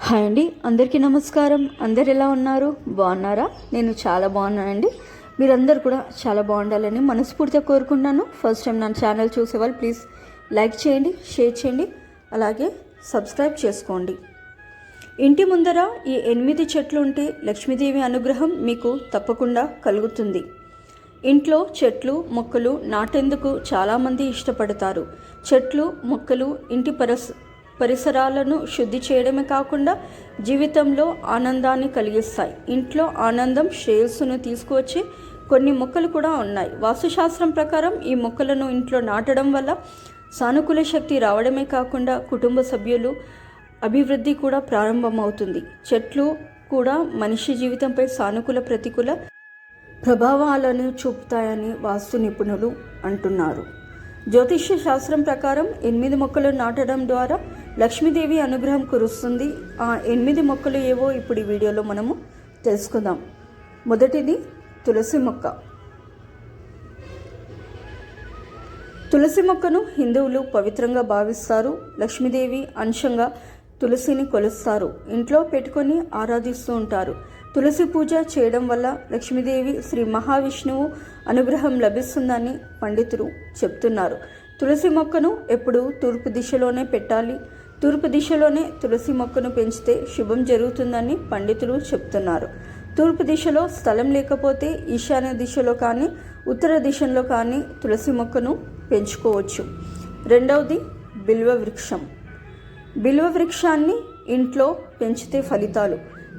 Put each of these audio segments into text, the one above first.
Hi అండి అందరికీ నమస్కారం. అందరు ఎలా ఉన్నారు? బాగున్నారా? నేను చాలా బాగున్నానండి. మీరందరూ కూడా చాలా బాగుండాలని మనస్ఫూర్తిగా కోరుకుంటున్నాను. ఫస్ట్ టైం నా ఛానల్ చూసేవాళ్ళు ప్లీజ్ లైక్ చేయండి షేర్ చేయండి అలాగే సబ్స్క్రైబ్ చేసుకోండి. ఇంటి ముందర ఈ ఎనిమిది చెట్లు ఉంటే లక్ష్మీదేవి అనుగ్రహం మీకు తప్పకుండా కలుగుతుంది. ఇంట్లో చెట్లు మొక్కలు నాటేందుకు చాలామంది ఇష్టపడతారు. చెట్లు మొక్కలు ఇంటి పరస్ పరిసరాలను శుద్ధి చేయడమే కాకుండా జీవితంలో ఆనందాన్ని కలిగిస్తాయి. ఇంట్లో ఆనందం శ్రేయస్సును తీసుకువచ్చే కొన్ని మొక్కలు కూడా ఉన్నాయి. వాస్తుశాస్త్రం ప్రకారం ఈ మొక్కలను ఇంట్లో నాటడం వల్ల సానుకూల శక్తి రావడమే కాకుండా కుటుంబ సభ్యులు అభివృద్ధి కూడా ప్రారంభమవుతుంది. చెట్లు కూడా మనిషి జీవితంపై సానుకూల ప్రతికూల ప్రభావాలను చూపుతాయని వాస్తు నిపుణులు అంటున్నారు. జ్యోతిష్య శాస్త్రం ప్రకారం ఎనిమిది మొక్కలు నాటడం ద్వారా లక్ష్మీదేవి అనుగ్రహం కురుస్తుంది. ఆ ఎనిమిది మొక్కలు ఏవో ఇప్పుడు ఈ వీడియోలో మనము తెలుసుకుందాం. మొదటిది తులసి మొక్క. తులసి మొక్కను హిందువులు పవిత్రంగా భావిస్తారు. లక్ష్మీదేవి అంశంగా తులసిని కొలుస్తారు. ఇంట్లో పెట్టుకొని ఆరాధిస్తూ ఉంటారు. తులసి పూజ చేయడం వల్ల లక్ష్మీదేవి శ్రీ మహావిష్ణువు అనుగ్రహం లభిస్తుందని పండితులు చెప్తున్నారు. తులసి మొక్కను ఎప్పుడు తూర్పు దిశలోనే పెట్టాలి. తూర్పు దిశలోనే తులసి మొక్కను పెంచితే శుభం జరుగుతుందని పండితులు చెప్తున్నారు. తూర్పు దిశలో స్థలం లేకపోతే ఈశాన్య దిశలో కానీ ఉత్తర దిశలో కానీ తులసి మొక్కను పెంచుకోవచ్చు. రెండవది బిల్వ వృక్షం. బిల్వ వృక్షాన్ని ఇంట్లో పెంచితే ఫలితాలు.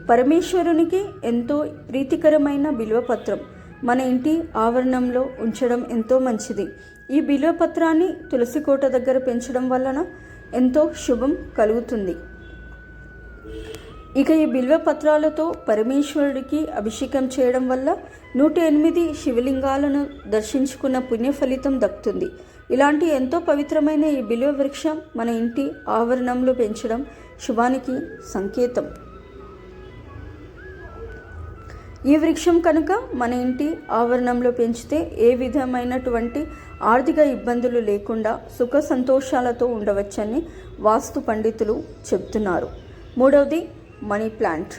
పరమేశ్వరునికి ఎంతో ప్రీతికరమైన బిల్వపత్రం మన ఇంటి ఆవరణంలో ఉంచడం ఎంతో మంచిది. ఈ బిల్వపత్రాన్ని తులసి కోట దగ్గర పెంచడం వలన ఎంతో శుభం కలుగుతుంది. ఇక ఈ బిల్వ పత్రాలతో పరమేశ్వరుడికి అభిషేకం చేయడం వల్ల నూట ఎనిమిది శివలింగాలను దర్శించుకున్న పుణ్య ఫలితం దక్కుతుంది. ఇలాంటి ఎంతో పవిత్రమైన ఈ బిల్వ వృక్షం మన ఇంటి ఆవరణంలో పెంచడం శుభానికి సంకేతం. ఈ వృక్షం కనుక మన ఇంటి ఆవరణంలో పెంచితే ఏ విధమైనటువంటి ఆర్థిక ఇబ్బందులు లేకుండా సుఖ సంతోషాలతో ఉండవచ్చని వాస్తు పండితులు చెప్తున్నారు. మూడవది మనీ ప్లాంట్.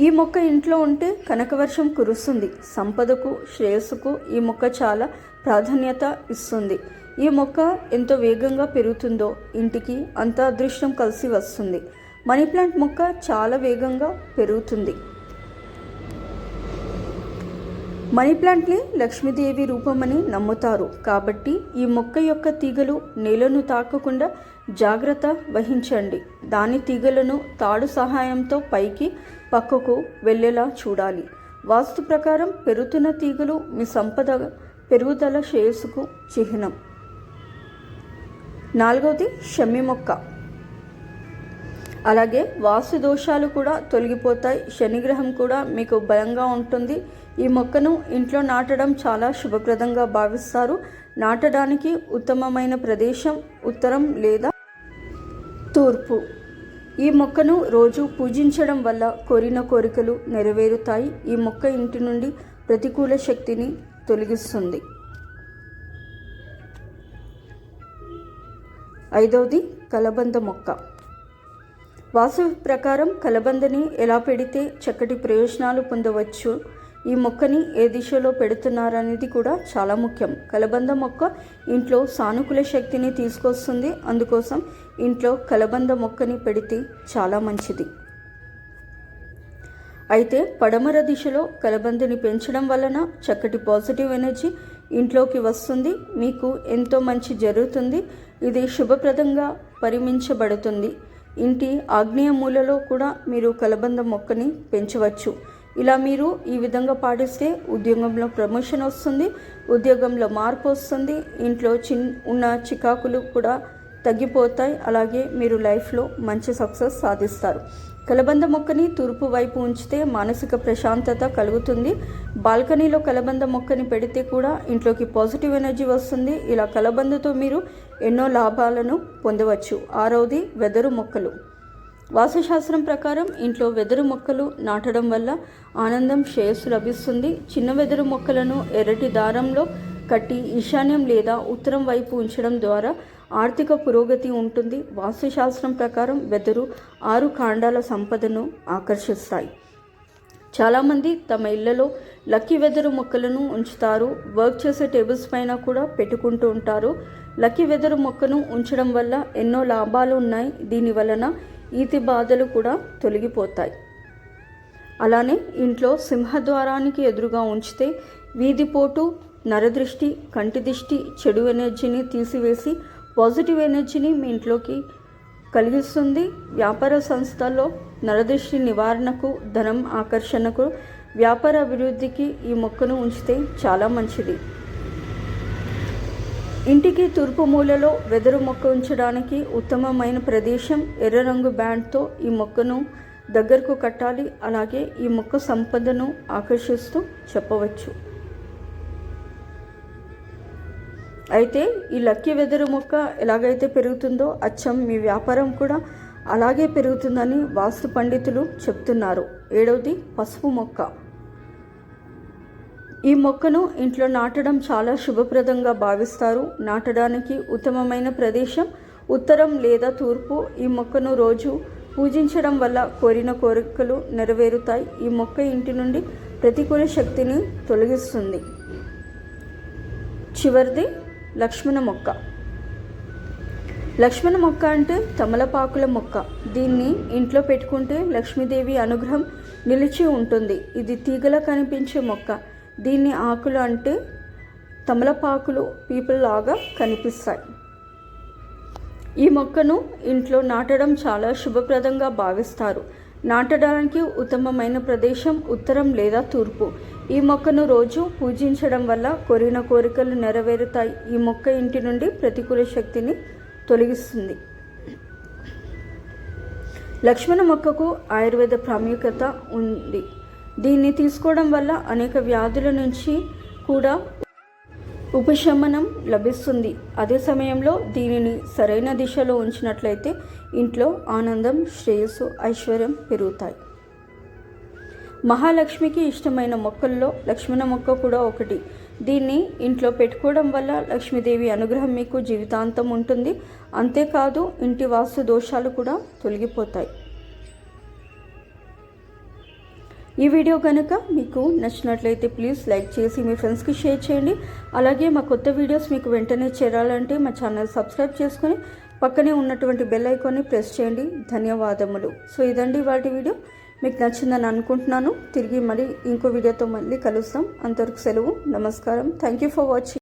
ఈ మొక్క ఇంట్లో ఉంటే కనకవర్షం కురుస్తుంది. సంపదకు శ్రేయస్సుకు ఈ మొక్క చాలా ప్రాధాన్యత ఇస్తుంది. ఈ మొక్క ఎంతో వేగంగా పెరుగుతుందో ఇంటికి అంత అదృష్టం కలిసి వస్తుంది. మనీ ప్లాంట్ మొక్క చాలా వేగంగా పెరుగుతుంది. మనీ ప్లాంట్ని లక్ష్మీదేవి రూపమని నమ్ముతారు. కాబట్టి ఈ మొక్క యొక్క తీగలు నేలను తాకకుండా జాగ్రత్త వహించండి. దాని తీగలను తాడు సహాయంతో పైకి పక్కకు వెళ్ళేలా చూడాలి. వాస్తు ప్రకారం పెరుగుతున్న తీగలు మీ సంపద పెరుగుదల శ్రేయస్సుకు చిహ్నం. నాలుగవది షమ్మి మొక్క. అలాగే వాస్తు దోషాలు కూడా తొలగిపోతాయి. శనిగ్రహం కూడా మీకు బలంగా ఉంటుంది. ఈ మొక్కను ఇంట్లో నాటడం చాలా శుభప్రదంగా భావిస్తారు. నాటడానికి ఉత్తమమైన ప్రదేశం ఉత్తరం లేదా తూర్పు. ఈ మొక్కను రోజు పూజించడం వల్ల కోరిన కోరికలు నెరవేరుతాయి. ఈ మొక్క ఇంటి నుండి ప్రతికూల శక్తిని తొలగిస్తుంది. ఐదవది కలబంద మొక్క. వాసు ప్రకారం కలబందని ఎలా పెడితే చక్కటి ప్రయోజనాలు పొందవచ్చు? ఈ మొక్కని ఏ దిశలో పెడుతున్నారనేది కూడా చాలా ముఖ్యం. కలబంద మొక్క ఇంట్లో సానుకూల శక్తిని తీసుకొస్తుంది. అందుకోసం ఇంట్లో కలబంద మొక్కని పెడితే చాలా మంచిది. అయితే పడమర దిశలో కలబందని పెంచడం వలన చక్కటి పాజిటివ్ ఎనర్జీ ఇంట్లోకి వస్తుంది. మీకు ఎంతో మంచి జరుగుతుంది. ఇది శుభప్రదంగా పరిమించబడుతుంది. ఇంటి ఆగ్నేయ మూలలో కూడా మీరు కలబంద మొక్కని పెంచవచ్చు. ఇలా మీరు ఈ విధంగా పాటిస్తే ఉద్యోగంలో ప్రమోషన్ వస్తుంది ఉద్యోగంలో మార్పు వస్తుంది ఇంట్లో చిన్ ఉన్న చికాకులు కూడా తగ్గిపోతాయి అలాగే మీరు లైఫ్లో మంచి సక్సెస్ సాధిస్తారు. కలబంద మొక్కని తూర్పు వైపు ఉంచితే మానసిక ప్రశాంతత కలుగుతుంది. బాల్కనీలో కలబంద మొక్కని పెడితే కూడా ఇంట్లోకి పాజిటివ్ ఎనర్జీ వస్తుంది. ఇలా కలబందతో మీరు ఎన్నో లాభాలను పొందవచ్చు. ఆరవది వెదరు మొక్కలు. వాస్తుశాస్త్రం ప్రకారం ఇంట్లో వెదురు మొక్కలు నాటడం వల్ల ఆనందం శ్రేయస్సు లభిస్తుంది. చిన్న వెదురు మొక్కలను ఎర్రటి దారంలో కట్టి ఈశాన్యం లేదా ఉత్తరం వైపు ఉంచడం ద్వారా ఆర్థిక పురోగతి ఉంటుంది. వాస్తుశాస్త్రం ప్రకారం వెదురు ఆరు కాండాల సంపదను ఆకర్షిస్తాయి. చాలామంది తమ ఇళ్ళలో లక్కీ వెదరు మొక్కలను ఉంచుతారు. వర్క్ చేసే టేబుల్స్ పైన కూడా పెట్టుకుంటూ ఉంటారు. లక్కీ వెదరు మొక్కను ఉంచడం వల్ల ఎన్నో లాభాలు ఉన్నాయి. దీని వలన ఈతి బాధలు కూడా తొలగిపోతాయి. అలానే ఇంట్లో సింహద్వారానికి ఎదురుగా ఉంచితే వీధిపోటు నరదృష్టి కంటి దిష్టి చెడు ఎనర్జీని తీసివేసి పాజిటివ్ ఎనర్జీని మీ ఇంట్లోకి కలిగిస్తుంది. వ్యాపార సంస్థల్లో నరదృష్టి నివారణకు ధనం ఆకర్షణకు వ్యాపార అభివృద్ధికి ఈ మొక్కను ఉంచితే చాలా మంచిది. ఇంటికి తూర్పు మూలలో వెదురు మొక్క ఉంచడానికి ఉత్తమమైన ప్రదేశం ఎర్ర రంగు బ్యాండ్తో ఈ మొక్కను దగ్గరకు కట్టాలి. అలాగే ఈ మొక్క సంపదను ఆకర్షిస్తూ చెప్పవచ్చు. అయితే ఈ లక్కీ వెదురు మొక్క ఎలాగైతే పెరుగుతుందో అచ్చం మీ వ్యాపారం కూడా అలాగే పెరుగుతుందని వాస్తు పండితులు చెప్తున్నారు. ఏడవది పసుపు మొక్క. ఈ మొక్కను ఇంట్లో నాటడం చాలా శుభప్రదంగా భావిస్తారు. నాటడానికి ఉత్తమమైన ప్రదేశం ఉత్తరం లేదా తూర్పు. ఈ మొక్కను రోజు పూజించడం వల్ల కోరిన కోరికలు నెరవేరుతాయి. ఈ మొక్క ఇంటి నుండి ప్రతికూల శక్తిని తొలగిస్తుంది. చివరిది లక్ష్మణ మొక్క. లక్ష్మణ మొక్క అంటే తమలపాకుల మొక్క. దీన్ని ఇంట్లో పెట్టుకుంటే లక్ష్మీదేవి అనుగ్రహం నిలిచి ఉంటుంది. ఇది తీగలా కనిపించే మొక్క. దీన్ని ఆకులు అంటే తమలపాకులు పీపుల్ లాగా కనిపిస్తాయి. ఈ మొక్కను ఇంట్లో నాటడం చాలా శుభప్రదంగా భావిస్తారు. నాటడానికి ఉత్తమమైన ప్రదేశం ఉత్తరం లేదా తూర్పు. ఈ మొక్కను రోజు పూజించడం వల్ల కోరిన కోరికలు నెరవేరుతాయి. ఈ మొక్క ఇంటి నుండి ప్రతికూల శక్తిని తొలగిస్తుంది. లక్ష్మణ మొక్కకు ఆయుర్వేద ప్రాముఖ్యత ఉంది. దీన్ని తీసుకోవడం వల్ల అనేక వ్యాధుల నుంచి కూడా ఉపశమనం లభిస్తుంది. అదే సమయంలో దీనిని సరైన దిశలో ఉంచినట్లయితే ఇంట్లో ఆనందం శ్రేయస్సు ఐశ్వర్యం పెరుగుతాయి. మహాలక్ష్మికి ఇష్టమైన మొక్కల్లో లక్ష్మణ మొక్క కూడా ఒకటి. దీన్ని ఇంట్లో పెట్టుకోవడం వల్ల లక్ష్మీదేవి అనుగ్రహం మీకు జీవితాంతం ఉంటుంది. అంతేకాదు ఇంటి వాస్తు దోషాలు కూడా తొలగిపోతాయి. ఈ వీడియో కనుక మీకు నచ్చినట్లయితే ప్లీజ్ లైక్ చేసి మీ ఫ్రెండ్స్కి షేర్ చేయండి. అలాగే మా కొత్త వీడియోస్ మీకు వెంటనే చేరాలంటే మా ఛానల్ సబ్స్క్రైబ్ చేసుకొని పక్కనే ఉన్నటువంటి బెల్ ఐకాన్ని ప్రెస్ చేయండి. ధన్యవాదములు. సో ఇదండి వాటి వీడియో. మీకు నచ్చిందని అనుకుంటున్నాను. తిరిగి మరి ఇంకో వీడియోతో మళ్ళీ కలుస్తాం. అంతవరకు సెలవు నమస్కారం. Thank you for watching